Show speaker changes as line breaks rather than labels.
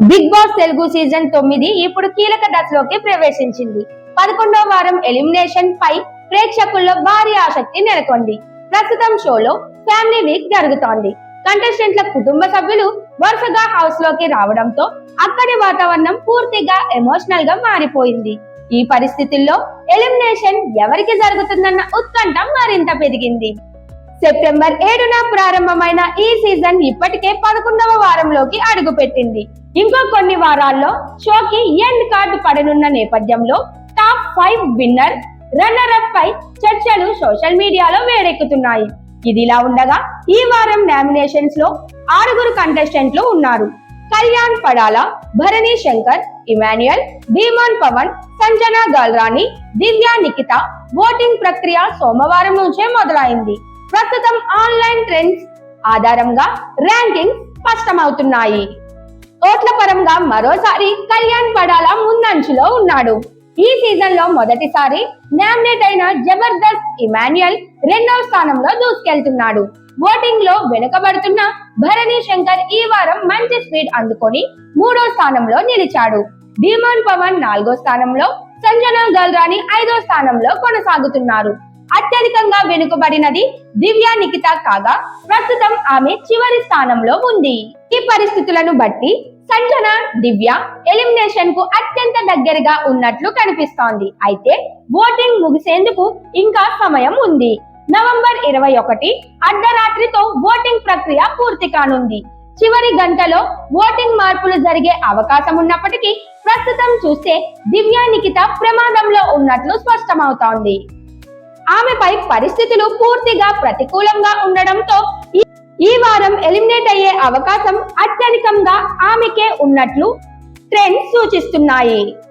Big boss Telugu season తొమ్మిది ఇప్పుడు కీలక దశలోకి ప్రవేశించింది. పదకొండో వారం ఎలిమినేషన్ పై ప్రేక్షకుల్లో భారీ ఆసక్తి నెలకొంది. ప్రస్తుతం షోలో ఫ్యామిలీ వీక్ జరుగుతోంది. కంటెస్టెంట్ల కుటుంబ సభ్యులు వరుసగా హౌస్లోకి రావడంతో అక్కడి వాతావరణం పూర్తిగా ఎమోషనల్గా మారిపోయింది. ఈ పరిస్థితుల్లో ఎలిమినేషన్ ఎవరికి జరుగుతుందన్న ఉత్కంఠ మరింత పెరిగింది. సెప్టెంబర్ ఏడున ప్రారంభమైన ఈ సీజన్ ఇప్పటికే పదకొండవ వారంలోకి అడుగుపెట్టింది. ఇంకో కొన్ని వారాల్లో షోకి ఎండ్ కార్డు పడనున్న నేపథ్యంలో top five winner runner up పై చర్చలు సోషల్ మీడియాలో వేడెక్కుతున్నాయి ఇదిలా ఉండగా ఈ వారం నామినేషన్స్లో ఆరుగురు కంటెస్టెంట్లు ఉన్నారు. కళ్యాణ్ పడాల భరణి శంకర్ ఇమాన్యుయల్ భీమాన్ పవన్ సంజన గాల్రాణి దివ్య నిఖిత ఓటింగ్ ప్రక్రియ సోమవారం నుంచే మొదలైంది. ప్రస్తుతం ఆన్లైన్ ట్రెండ్స్ ఆధారంగా ర్యాంకింగ్ స్పష్టమవుతున్నాయి. ఓట్ల పరంగా మరోసారి కళ్యాణ్ పడాల ముందంచులో ఉన్నాడు. ఈ సీజన్లో మొదటిసారి నామినేట్ అయిన జబర్దస్త్ ఇమాన్యుయల్ రెండవ స్థానంలో దూసుకెళ్తున్నాడు. ఓటింగ్లో వెనుకబడుతున్న భరణి శంకర్ ఈ వారం మంచి స్పీడ్ అందుకొని మూడో స్థానంలో నిలిచాడు. భీమాన్ పవన్ నాలుగో స్థానంలో సంజన గల్రాని ఐదో స్థానంలో కొనసాగుతున్నారు. అత్యధికంగా వెనుకబడినది దివ్య నిఖిత కాగా ప్రస్తుతం ఆమె చివరి స్థానంలో ఉంది. ఈ పరిస్థితులను బట్టి సంజన దివ్య ఎలిమినేషన్కు అత్యంత దగ్గరగా ఉన్నట్లు కనిపిస్తోంది. అయితే ఓటింగ్ ముగిసేందుకు ఇంకా సమయం ఉంది. నవంబర్ ఇరవై ఒకటి అర్ధరాత్రితో ఓటింగ్ ప్రక్రియ పూర్తి కానుంది. చివరి గంటలో ఓటింగ్ మార్పులు జరిగే అవకాశం ఉన్నప్పటికీ ప్రస్తుతం చూస్తే దివ్య నిఖిత ప్రమాదంలో ఉన్నట్లు స్పష్టమవుతోంది. ఆమెపై పరిస్థితులు పూర్తిగా ప్రతికూలంగా ఉండడంతో ఈ- ఈ వారం ఎలిమినేట్ అయ్యే అవకాశం అత్యధికంగా ఆమెకే ఉన్నట్లు ట్రెండ్స్ సూచిస్తున్నాయి.